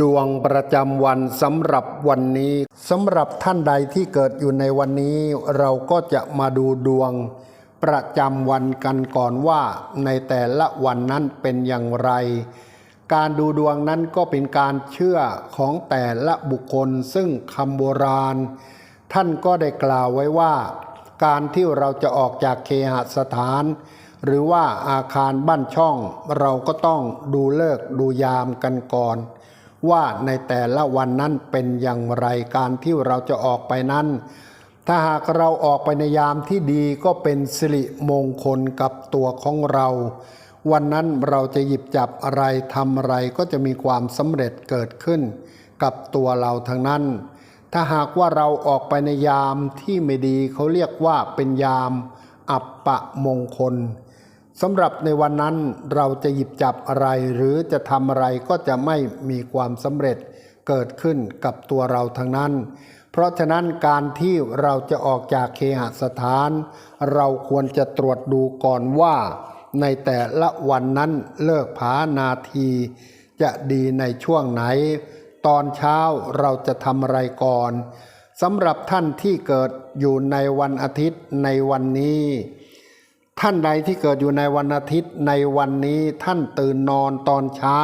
ดวงประจำวันสำหรับวันนี้สำหรับท่านใดที่เกิดอยู่ในวันนี้ เราก็จะมาดูดวงประจำวันกันก่อนว่า ในแต่ละวันนั้นเป็นอย่างไร การดูดวงนั้นก็เป็นการเชื่อของแต่ละบุคคล ซึ่งคำโบราณ ท่านก็ได้กล่าวไว้ว่า การที่เราจะออกจากเคหสถาน หรือว่าอาคารบ้านช่อง เราก็ต้องดูเลิกดูยามกันก่อน ว่าในแต่ละวันนั้นเป็นอย่างไรการที่เราจะออกไปนั้น ถ้าหากเราออกไปในยามที่ดีก็เป็นสิริมงคลกับตัวของเรา วันนั้นเราจะหยิบจับอะไรทำอะไรก็จะมีความสำเร็จเกิดขึ้น กับตัวเราทั้งนั้น ถ้าหากว่าเราออกไปในยามที่ไม่ดีเขาเรียกว่าเป็นยาม อัปปะมงคล สำหรับในวันนั้นเราจะหยิบจับอะไรหรือจะทำอะไรก็จะไม่มีความสำเร็จเกิดขึ้นกับตัวเราทั้งนั้น เพราะฉะนั้นการที่เราจะออกจากเคหสถาน เราควรจะตรวจดูก่อนว่า ในแต่ละวันนั้นเลิกผานาที จะดีในช่วงไหน ตอนเช้าเราจะทำอะไรก่อนสำหรับท่านที่เกิดอยู่ในวันอาทิตย์ในวันนี้ ท่านใดที่เกิดอยู่ในวันอาทิตย์ในวันนี้ท่านตื่นนอนตอนเช้า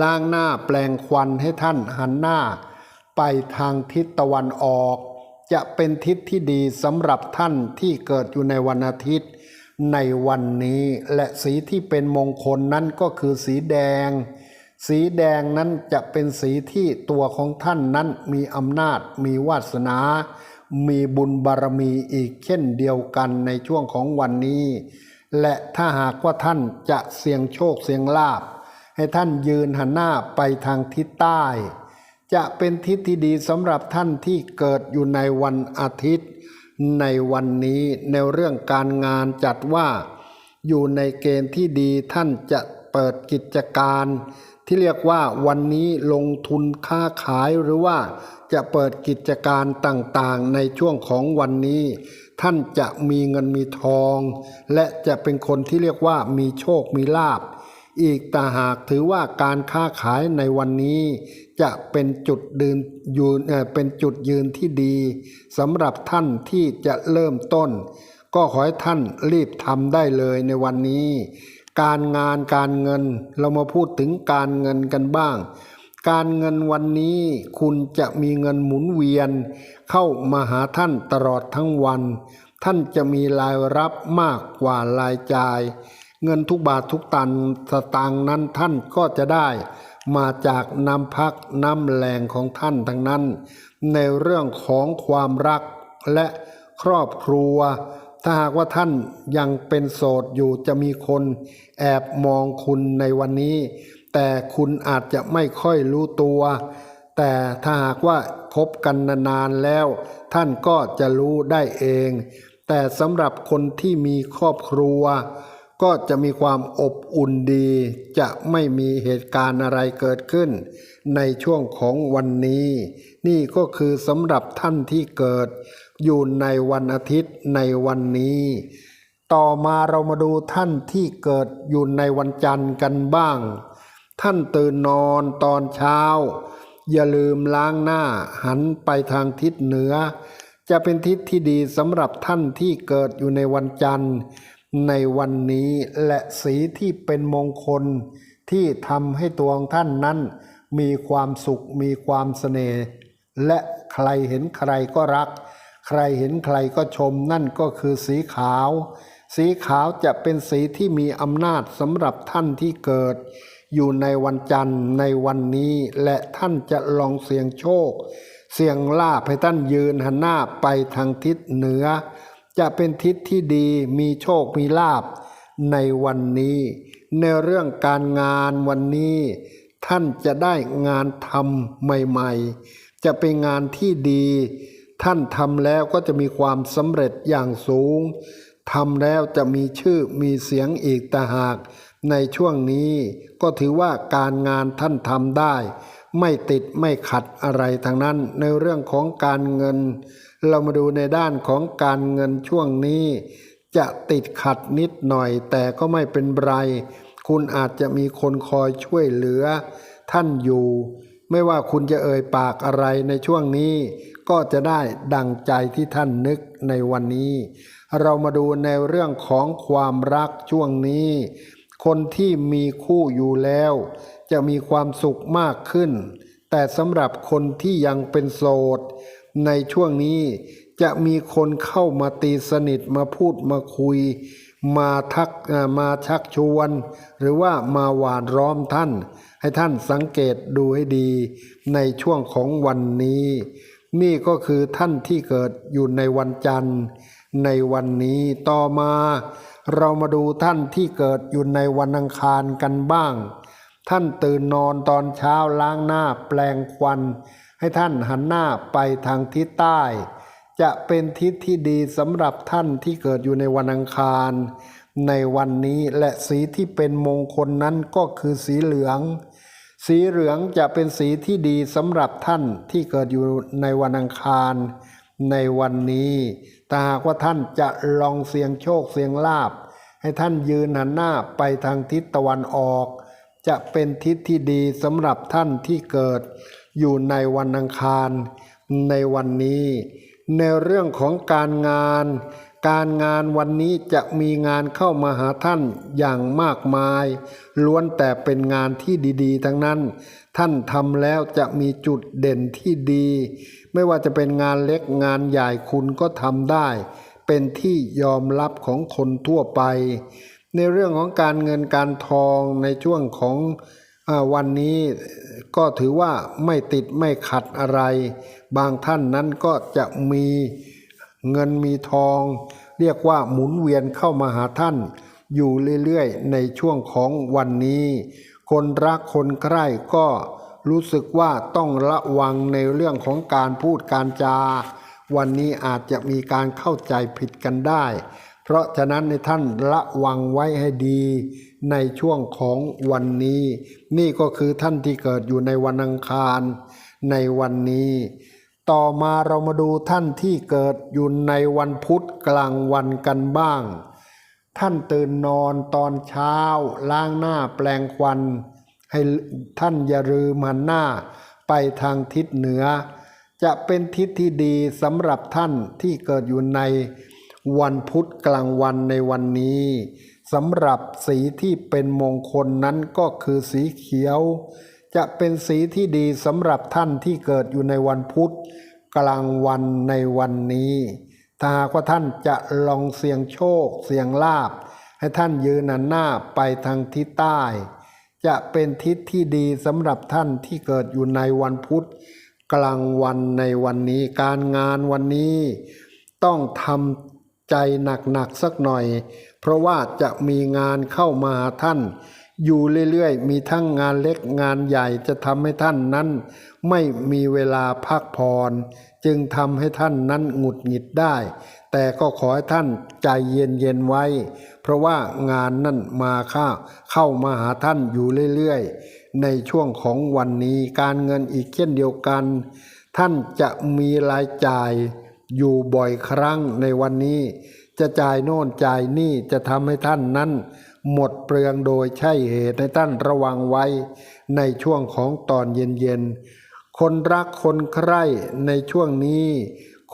ล้างหน้าแปลงควันให้ท่านหันหน้า ไปทางทิศตะวันออก จะเป็นทิศที่ดีสำหรับท่านที่เกิดอยู่ในวันอาทิตย์ ในวันนี้และสีที่เป็นมงคลนั้นก็คือสีแดง สีแดงนั้นจะเป็นสีที่ตัวของท่านนั้นมีอำนาจมีวาสนา มีบุญบารมีอีกเช่นเดียวกันในช่วงของวันนี้ และถ้าหากว่าท่านจะเสี่ยงโชคเสี่ยงลาบ ให้ท่านยืนหันหน้าไปทางทิศใต้ จะเป็นทิศที่ดีสำหรับท่านที่เกิดอยู่ในวันอาทิตย์ ในวันนี้ในเรื่องการงานจัดว่า อยู่ในเกณฑ์ที่ดีท่านจะเปิดกิจการ ที่เรียกว่าวันนี้ลงทุนค้าขายหรือว่าจะเปิดกิจการต่างๆ ในช่วงของวันนี้ ท่านจะมีเงินมีทอง และจะเป็นคนที่เรียกว่ามีโชคมีลาภอีกต่าหากถือว่าการค้าขายในวันนี้ จะเป็นจุดยืนยืนเป็นจุดยืนที่ดีสำหรับท่านที่จะเริ่มต้น ก็ขอให้ท่านรีบทำได้เลยในวันนี้ การงานการเงินเรามาพูดถึงการเงินกันบ้าง การเงินวันนี้คุณจะมีเงินหมุนเวียน เข้ามาหาท่านตลอดทั้งวัน ท่านจะมีรายรับมากกว่ารายจ่าย เงินทุกบาททุกตันสตางค์นั้นท่านก็จะได้ มาจากน้ำพักน้ำแรงของท่านทั้งนั้น ในเรื่องของความรักและครอบครัว ถ้าหากว่าท่านยังเป็นโสดอยู่จะมีคนแอบมองคุณในวันนี้ แต่คุณอาจจะไม่ค่อยรู้ตัว แต่ถ้าหากว่าคบกันนานๆแล้ว ท่านก็จะรู้ได้เอง แต่สำหรับคนที่มีครอบครัว ก็จะมีความอบอุ่นดี จะไม่มีเหตุการณ์อะไรเกิดขึ้น ในช่วงของวันนี้ นี่ก็คือสำหรับท่านที่เกิด อยู่ในวันอาทิตย์ในวันนี้ ต่อมาเรามาดูท่านที่เกิดอยู่ในวันจันทร์กันบ้าง ท่านตื่นนอนตอนเช้า อย่าลืมล้างหน้าหันไปทางทิศเหนือ จะเป็นทิศที่ดีสำหรับท่านที่เกิดอยู่ในวันจันทร์ ในวันนี้และสีที่เป็นมงคล ที่ทำให้ตัวของท่านนั้น มีความสุขมีความเสน่ห์และใครเห็นใครก็รัก ใครเห็นใครก็ชมนั่นก็คือสีขาว สีขาวจะเป็นสีที่มีอำนาจสำหรับท่านที่เกิด อยู่ในวันจันทร์ในวันนี้ และท่านจะลองเสี่ยงโชค เสี่ยงลาภให้ท่านยืนหันหน้าไปทางทิศเหนือ จะเป็นทิศที่ดีมีโชคมีลาภในวันนี้ ในเรื่องการงานวันนี้ ท่านจะได้งานทำใหม่ ๆ จะเป็นงานที่ดี ท่านทำแล้วก็จะมีความสำเร็จอย่างสูงทำแล้วจะมีชื่อมีเสียงอีกต่หาก ในช่วงนี้ก็ถือว่าการงานท่านทำได้ ไม่ติดไม่ขัดอะไรทางนั้นในเรื่องของการเงิน เรามาดูในด้านของการเงินช่วงนี้ จะติดขัดนิดหน่อยแต่ก็ไม่เป็นไร คุณอาจจะมีคนคอยช่วยเหลือ ท่านอยู่ ไม่ว่าคุณจะเอ่ยปากอะไรในช่วงนี้ ก็จะได้ดังใจที่ท่านนึกในวันนี้ เรามาดูในเรื่องของความรักช่วงนี้ คนที่มีคู่อยู่แล้ว จะมีความสุขมากขึ้น แต่สำหรับคนที่ยังเป็นโสด ในช่วงนี้จะมีคนเข้ามาตีสนิทมาพูดมาคุย มาทักมาชักชวน หรือว่ามาหวานร้อมท่าน ให้ท่านสังเกตดูให้ดี ในช่วงของวันนี้ นี่ก็คือท่านที่เกิดอยู่ในวันจันทร์ ในวันนี้ต่อมา เรามาดูท่านที่เกิดอยู่ในวันอังคารกันบ้าง ท่านตื่นนอนตอนเช้าล้างหน้าแปลงควัน ให้ท่านหันหน้าไปทางทิศใต้ จะเป็นทิศที่ดีสำหรับท่านที่เกิดอยู่ในวันอังคาร ในวันนี้และสีที่เป็นมงคลนั้นก็คือสีเหลือง สีเหลืองจะเป็นสีที่ดีสำหรับท่านที่เกิดอยู่ในวันอังคาร ในวันนี้แต่หากว่าท่านจะลองเสี่ยงโชคเสี่ยงลาบ ให้ท่านยืนหันหน้าไปทางทิศตะวันออก จะเป็นทิศที่ดีสำหรับท่านที่เกิดอยู่ในวันอังคาร ในวันนี้ ในเรื่องของการงาน การงานวันนี้จะมีงานเข้ามาหาท่านอย่างมากมาย ล้วนแต่เป็นงานที่ดีๆ ทั้งนั้น ท่านทำแล้วจะมีจุดเด่นที่ดี ไม่ว่าจะเป็นงานเล็กงานใหญ่คุณก็ทำได้ เป็นที่ยอมรับของคนทั่วไป ในเรื่องของการเงินการทองในช่วงของ วันนี้ก็ถือว่าไม่ติดไม่ขัดอะไร บางท่านนั้นก็จะมีเงินมีทอง เรียกว่าหมุนเวียนเข้ามาหาท่าน อยู่เรื่อยๆ ในช่วงของวันนี้ คนรักคนใคร่ก็รู้สึกว่าต้องระวังในเรื่องของการพูดการจา วันนี้อาจจะมีการเข้าใจผิดกันได้ เพราะฉะนั้นในท่านระวังไว้ให้ดีในช่วงของวันนี้ นี่ก็คือท่านที่เกิดอยู่ในวันอังคารในวันนี้ ต่อมาเรามาดูท่านที่เกิดอยู่ในวันพุธกลางวันกันบ้าง ท่านตื่นนอนตอนเช้า ล้างหน้าแปลงควัน ให้ท่านอย่าลืมหันหน้าไปทางทิศเหนือ จะเป็นทิศที่ดีสำหรับท่านที่เกิดอยู่ใน วันพุธกลางวันในวันนี้สำหรับสีที่เป็นมงคลนั้นก็คือสีเขียว จะเป็นสีที่ดีสำหรับท่านที่เกิดอยู่ในวันพุธกลางวันในวันนี้ถ้าหากว่าท่านจะลองเสี่ยงโชค เสี่ยงลาบ ให้ท่านยืนหันหน้าไปทางทิศใต้ จะเป็นทิศที่ดีสำหรับท่านที่เกิดอยู่ในวันพุธกลางวันในวันนี้ การงานวันนี้ ต้องทำ ใจหนักๆสักหน่อย เพราะว่าจะมีงานเข้ามาท่าน อยู่เรื่อยๆ มีทั้งงานเล็กงานใหญ่จะทำให้ท่านนั้น ไม่มีเวลาพักผ่อนจึงทำให้ท่านนั้นหงุดหงิดได้ แต่ก็ขอให้ท่านใจเย็นๆไว้ เพราะว่างานนั่นมาข้าเข้ามาหาท่านอยู่เรื่อยๆ ในช่วงของวันนี้การเงินอีกเช่นเดียวกัน ท่านจะมีรายจ่าย อยู่บ่อยครั้งในวันนี้ จะจ่ายโน่นจ่ายนี่จะทำให้ท่านนั้น หมดเปลืองโดยใช่เหตุให้ท่านระวังไว้ ในช่วงของตอนเย็นๆ คนรักคนใคร่ในช่วงนี้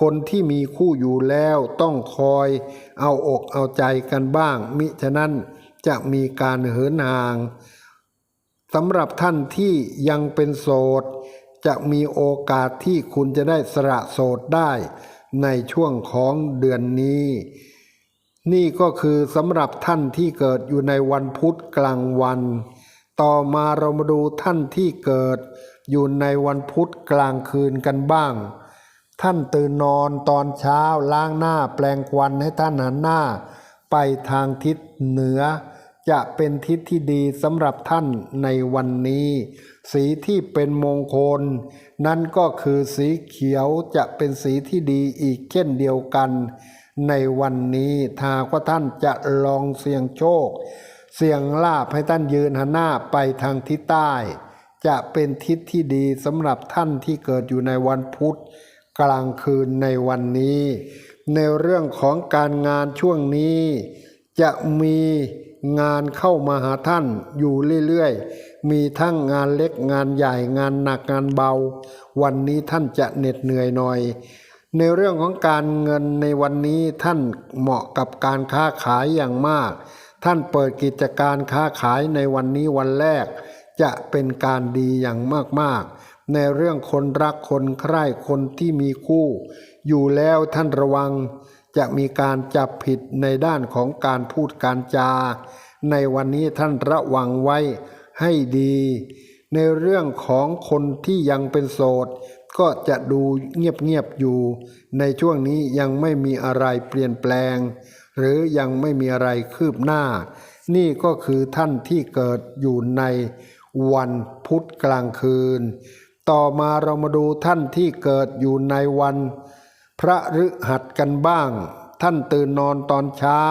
คนที่มีคู่อยู่แล้วต้องคอยเอาอกเอาใจกันบ้าง มิฉะนั้นจะมีการเหินห่างสำหรับท่านที่ยังเป็นโสดจะมีโอกาสที่คุณจะได้สละโสดได้ ในช่วงของเดือนนี้ นี่ก็คือสำหรับท่านที่เกิดอยู่ในวันพุธกลางวัน ต่อมาเรามาดูท่านที่เกิด อยู่ในวันพุธกลางคืนกันบ้าง ท่านตื่นนอนตอนเช้าล้างหน้าแปลงควันให้ท่านหันหน้า ไปทางทิศเหนือ จะเป็นทิศที่ดีสำหรับท่านในวันนี้ สีที่เป็นมงคล นั่นก็คือสีเขียวจะเป็นสีที่ดีอีกเช่นเดียวกัน ในวันนี้ถ้าหากว่าท่านจะลองเสี่ยงโชค เสี่ยงลาภให้ท่านยืนหันหน้าไปทางทิศใต้ จะเป็นทิศที่ดีสำหรับท่านที่เกิดอยู่ในวันพุธ กลางคืนในวันนี้ ในเรื่องของการงานช่วงนี้ จะมี งานเข้ามาหาท่านอยู่เรื่อยๆ มีทั้งงานเล็กงานใหญ่งานหนักงานเบา วันนี้ท่านจะเหน็ดเหนื่อยหน่อย ในเรื่องของการเงินในวันนี้ท่านเหมาะกับการค้าขายอย่างมาก ท่านเปิดกิจการค้าขายในวันนี้วันแรก จะเป็นการดีอย่างมากๆ ในเรื่องคนรักคนใคร่คนที่มีคู่ อยู่แล้วท่านระวัง จะมีการจับผิดในด้านของการพูดการจา ในวันนี้ท่านระวังไว้ให้ดี ในเรื่องของคนที่ยังเป็นโสด ก็จะดูเงียบๆอยู่ ในช่วงนี้ยังไม่มีอะไรเปลี่ยนแปลง หรือยังไม่มีอะไรคืบหน้า นี่ก็คือท่านที่เกิดอยู่ในวันพุธกลางคืน ต่อมาเรามาดูท่านที่เกิดอยู่ในวัน พระฤหัสกันบ้าง ท่านตื่นนอนตอนเช้า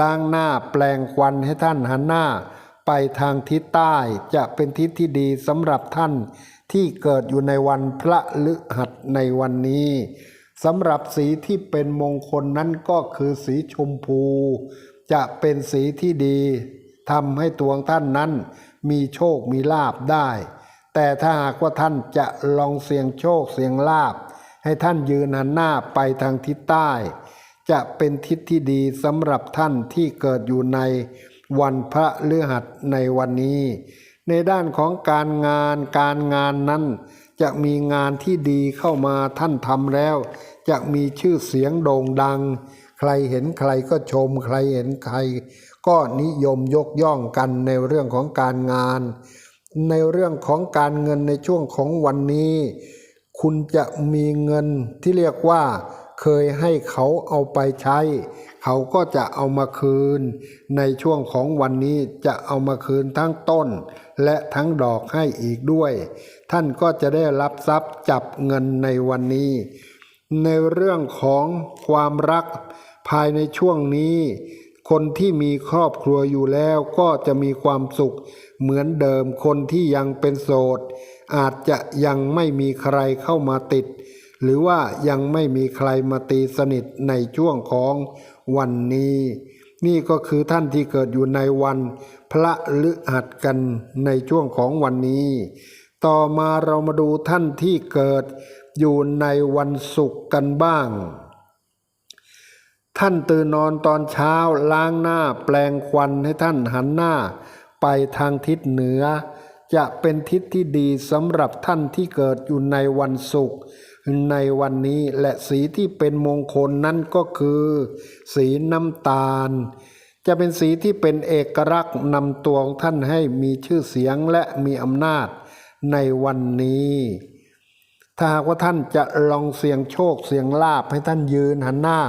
ล้างหน้าแปลงควันให้ท่านหันหน้า ไปทางทิศใต้จะเป็นทิศที่ดีสำหรับท่านที่เกิดอยู่ในวันพระฤหัสในวันนี้สำหรับสีที่เป็นมงคลนั้นก็คือสีชมพู จะเป็นสีที่ดีทำให้ตัวท่านนั้น มีโชคมีลาบได้ แต่ถ้าหากว่าท่านจะลองเสี่ยงโชคเสี่ยงลาบ ให้ท่านยืนหันหน้าไปทางทิศใต้ จะเป็นทิศที่ดีสำหรับท่านที่เกิดอยู่ในวันพระฤหัสในวันนี้ ในด้านของการงานการงานนั้น จะมีงานที่ดีเข้ามาท่านทำแล้ว จะมีชื่อเสียงโด่งดัง ใครเห็นใครก็ชม ใครเห็นใคร ก็นิยมยกย่องกันในเรื่องของการงาน ในเรื่องของการเงินในช่วงของวันนี้ คุณจะมีเงินที่เรียกว่า เคยให้เขาเอาไปใช้ เขาก็จะเอามาคืน ในช่วงของวันนี้จะเอามาคืนทั้งต้น และทั้งดอกให้อีกด้วย ท่านก็จะได้รับทรัพย์จับเงินในวันนี้ ในเรื่องของความรักภายในช่วงนี้คนที่มีครอบครัวอยู่แล้วก็จะมีความสุขเหมือนเดิมคนที่ยังเป็นโสด อาจจะยังไม่มีใครเข้ามาติด หรือว่ายังไม่มีใครมาตีสนิทในช่วงของวันนี้ นี่ก็คือท่านที่เกิดอยู่ในวันพระฤหัสกันในช่วงของวันนี้ ต่อมาเรามาดูท่านที่เกิดอยู่ในวันศุกร์กันบ้าง ท่านตื่นนอนตอนเช้าล้างหน้าแปลงควันให้ท่านหันหน้าไปทางทิศเหนือ จะเป็นทิศที่ดีสำหรับท่านที่เกิดอยู่ในวันศุกร์ในวันนี้และสีที่เป็นมงคลนั้นก็คือ สีน้ำตาล จะเป็นสีที่เป็นเอกลักษณ์นำตัวของท่านให้มีชื่อเสียงและมีอำนาจในวันนี้ถ้าหากว่าท่านจะลองเสี่ยงโชคเสี่ยงลาบให้ท่านยืนหันหน้า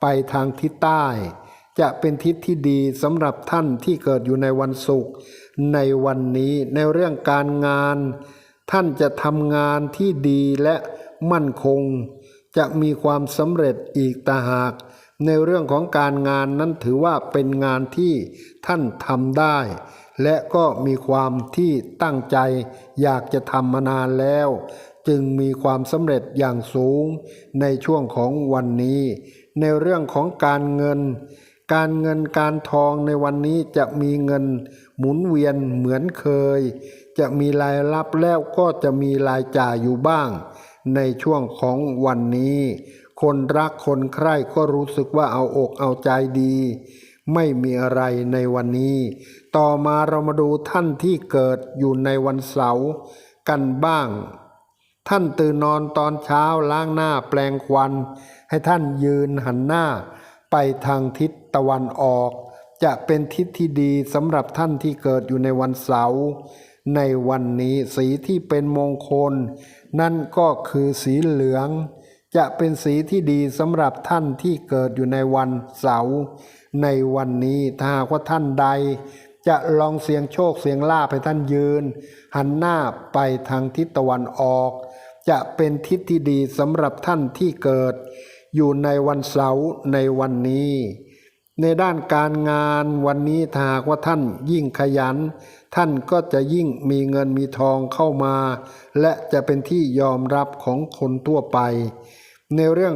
ไปทางทิศใต้ จะเป็นทิศที่ดีสำหรับท่านที่เกิดอยู่ในวันศุกร์ ในวันนี้ในเรื่องการงาน ท่านจะทำงานที่ดีและมั่นคง จะมีความสำเร็จอีกต่าหาก ในเรื่องของการงานนั้นถือว่าเป็นงานที่ท่านทำได้ และก็มีความที่ตั้งใจ อยากจะทำมานานแล้ว จึงมีความสำเร็จอย่างสูง ในช่วงของวันนี้ ในเรื่องของการเงิน การเงินการทองในวันนี้จะมีเงิน หมุนเวียนเหมือนเคย จะมีรายรับแล้วก็จะมีรายจ่ายอยู่บ้าง ในช่วงของวันนี้ คนรักคนใคร่ก็รู้สึกว่าเอาอกเอาใจดี ไม่มีอะไรในวันนี้ ต่อมาเรามาดูท่านที่เกิดอยู่ในวันเสาร์กันบ้าง ท่านตื่นนอนตอนเช้าล้างหน้าแปลงควัน ให้ท่านยืนหันหน้า ไปทางทิศตะวันออก จะเป็นทิศที่ดีสำหรับท่านที่เกิดอยู่ในวันเสาร์ในวันนี้สีที่เป็นมงคล นั่นก็คือสีเหลือง จะเป็นสีที่ดีสำหรับท่านที่เกิดอยู่ในวันเสาร์ในวันนี้ถ้าหากว่าท่านใด จะลองเสียงโชคเสียงลาภให้ท่านยืน หันหน้าไปทางทิศตะวันออก จะเป็นทิศที่ดีสำหรับท่านที่เกิด อยู่ในวันเสาร์ในวันนี้ ในด้านการงานวันนี้ถ้าหากว่าท่านยิ่งขยัน ท่านก็จะยิ่งมีเงินมีทองเข้ามา และจะเป็นที่ยอมรับของคนทั่วไป ในเรื่อง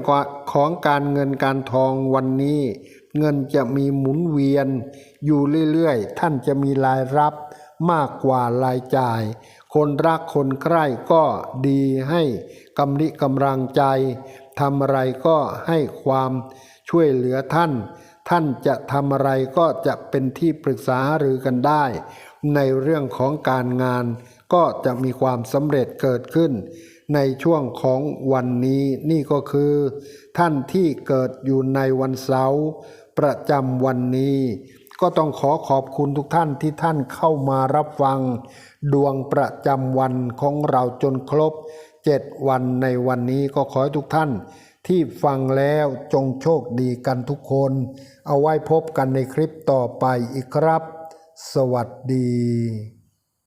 ของการเงินการทองวันนี้ เงินจะมีหมุนเวียน อยู่เรื่อยๆ ท่านจะมีรายรับมากกว่ารายจ่าย คนรักคนใกล้ก็ดีให้กำลิกำลังใจทำอะไรก็ให้ความช่วยเหลือท่าน ท่านจะทำอะไรก็จะเป็นที่ปรึกษาหรือกันได้ ในเรื่องของการงาน ก็จะมีความสำเร็จเกิดขึ้น ในช่วงของวันนี้นี่ก็คือ ท่านที่เกิดอยู่ในวันเสาร์ประจำวันนี้ ก็ต้องขอขอบคุณทุกท่านที่ท่านเข้ามารับฟัง ดวงประจำวันของเราจนครบเจ็ดวันในวันนี้ก็ขอให้ทุกท่านที่ฟังแล้วจงโชคดีกันทุกคน เอาไว้พบกันในคลิปต่อไปอีกครับ สวัสดี